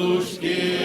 пастушки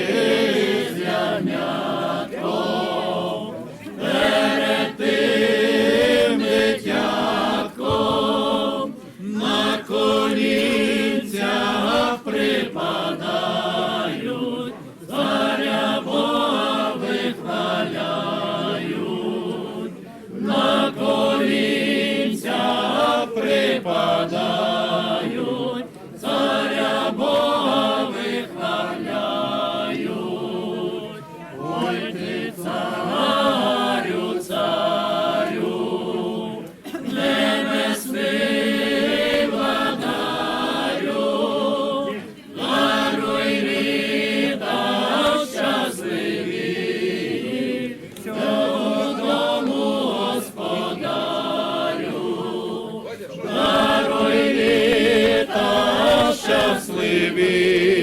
living.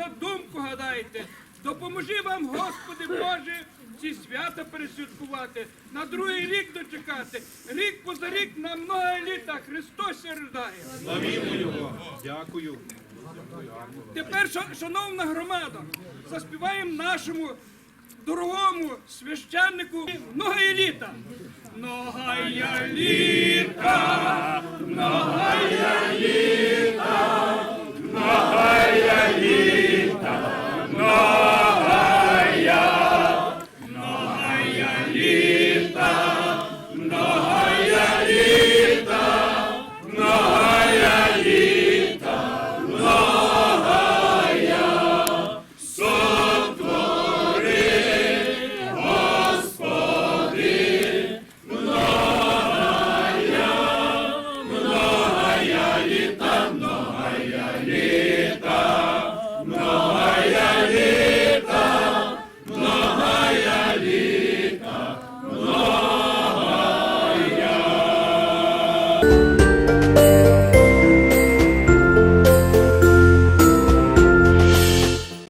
Та думку гадаєте. Допоможи вам, Господи Боже, ці свята пересвяткувати, на другий рік дочекати. Рік поза рік на много літа Христос рождає. Дякую. Тепер, шановна громада, заспіваємо нашому дорогому священнику многое літа. Літа. up.